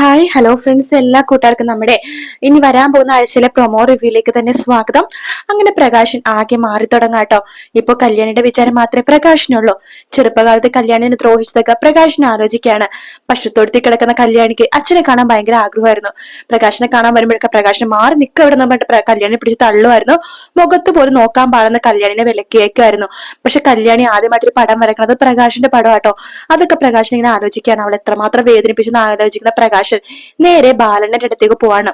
Hi hello friends എല്ലാ കൂട്ടുകാർക്കും നമ്മുടെ ഇനി വരാൻ പോകുന്ന ആഴ്ചയിലെ പ്രൊമോ റിവ്യൂയിലേക്ക് തന്നെ സ്വാഗതം. അങ്ങനെ പ്രകാശൻ ആകെ മാറി തുടങ്ങാട്ടോ ഇപ്പൊ കല്യാണിയുടെ വിചാരം മാത്രമേ പ്രകാശിനുള്ളൂ. ചെറുപ്പകാലത്ത് കല്യാണിനെ ദ്രോഹിച്ചതൊക്കെ പ്രകാശിനെ ആലോചിക്കുകയാണ്. പശുത്തൊടുത്തി കിടക്കുന്ന കല്യാണിക്ക് അച്ഛനെ കാണാൻ ഭയങ്കര ആഗ്രഹമായിരുന്നു. പ്രകാശനെ കാണാൻ വരുമ്പോഴൊക്കെ പ്രകാശൻ മാറി നിൽക്കുക ഇവിടെ നമ്മൾ കല്യാണി പിടിച്ച് തള്ളുമായിരുന്നു. മുഖത്ത് പോലും നോക്കാൻ പാടുന്ന കല്യാണിനെ വിലക്കിയേക്കുമായിരുന്നു പക്ഷെ കല്യാണി ആദ്യമായിട്ടൊരു പടം വരക്കുന്നത് പ്രകാശിന്റെ പടമാട്ടോ അതൊക്കെ പ്രകാശൻ ഇങ്ങനെ ആലോചിക്കുകയാണ്. അവൾ എത്രമാത്രം വേദനിപ്പിച്ചെന്ന് ആലോചിക്കുന്ന നേരെ ബാലണ്ണന്റെ അടുത്തേക്ക് പോവാണ്.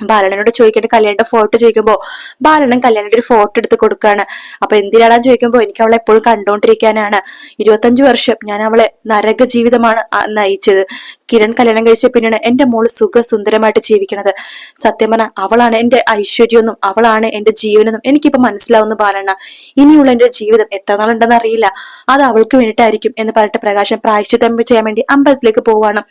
ബാലണ്ണനോട് ചോദിക്കേണ്ട കല്യാണിന്റെ ഫോട്ടോ ചോദിക്കുമ്പോൾ ബാലനും കല്യാണിന്റെ ഒരു ഫോട്ടോ എടുത്ത് കൊടുക്കാണ്. അപ്പൊ എന്തിനാണെന്ന് ചോദിക്കുമ്പോൾ എനിക്ക് അവളെ എപ്പോഴും കണ്ടുകൊണ്ടിരിക്കാനാണ് ഇരുപത്തഞ്ചു വർഷം ഞാൻ അവളെ നരക ജീവിതമാണ് നയിച്ചത്. കിരൺ കല്യാണം കഴിച്ച പിന്നെയാണ് എന്റെ മോൾ സുഖസുന്ദരമായിട്ട് ജീവിക്കണത്. സത്യം പറഞ്ഞ അവളാണ് എന്റെ ഐശ്വര്യമെന്നും അവളാണ് എന്റെ ജീവനെന്നും എനിക്കിപ്പോ മനസ്സിലാവുന്നു ബാലണ്ണ. ഇനിയുള്ള എന്റെ ജീവിതം എത്ര നാളുണ്ടെന്ന് അറിയില്ല. അത് അവൾക്ക് വേണ്ടിയിട്ടായിരിക്കും എന്ന് പറഞ്ഞിട്ട് പ്രകാശം പ്രായശ്ചിത്തം ചെയ്യാൻ വേണ്ടി അമ്പലത്തിലേക്ക് പോവാണ്.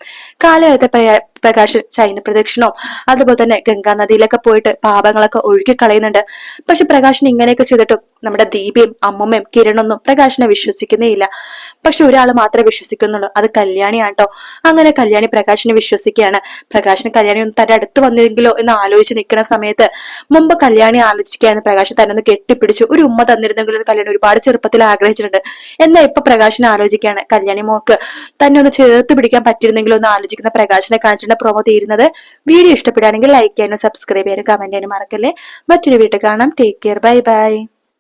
കാലഘട്ടത്തെ പ്രകാശൻ പ്രദക്ഷിണോ അതുപോലെ തന്നെ ഗംഗാ നദിയിലൊക്കെ പോയിട്ട് പാപങ്ങളൊക്കെ ഒഴുകി കളയുന്നുണ്ട്. പക്ഷെ പ്രകാശൻ ഇങ്ങനെയൊക്കെ ചെയ്തിട്ടും നമ്മുടെ ദീപയും അമ്മമ്മയും കിരണൊന്നും പ്രകാശനെ വിശ്വസിക്കുന്നേ ഇല്ല. പക്ഷെ ഒരാൾ മാത്രമേ വിശ്വസിക്കുന്നുള്ളൂ. അത് കല്യാണിയാട്ടോ അങ്ങനെ കല്യാണി പ്രകാശിനെ വിശ്വസിക്കുകയാണ്. പ്രകാശിന് കല്യാണി ഒന്ന് തന്റെ അടുത്ത് വന്നെങ്കിലോ എന്ന് ആലോചിച്ച് നിൽക്കുന്ന സമയത്ത് മുമ്പ് കല്യാണി ആലോചിക്കുകയാണ് പ്രകാശ് തന്നെ ഒന്ന് കെട്ടിപ്പിടിച്ചു ഒരു ഉമ്മ തന്നിരുന്നെങ്കിലും കല്യാണി ഒരുപാട് ചെറുപ്പത്തിൽ ആഗ്രഹിച്ചിട്ടുണ്ട്. എന്നാൽ ഇപ്പൊ പ്രകാശിനെ ആലോചിക്കുകയാണ്. കല്യാണി മോക്ക് തന്നെ ഒന്ന് ചേർത്ത് പിടിക്കാൻ പറ്റിയിരുന്നെങ്കിലും എന്ന് ആലോചിക്കുന്ന പ്രകാശിനെ കാണിച്ചിട്ട് പ്രൊമോ തീരുന്നത്. വീഡിയോ ഇഷ്ടപ്പെടുകയാണെങ്കിൽ ലൈക്ക് ചെയ്യാനും സബ്സ്ക്രൈബ് ചെയ്യാനും കമന്റ് ചെയ്യാനും മറക്കല്ലേ. മറ്റൊരു വീട്ടിൽ കാണാം. Take care bye bye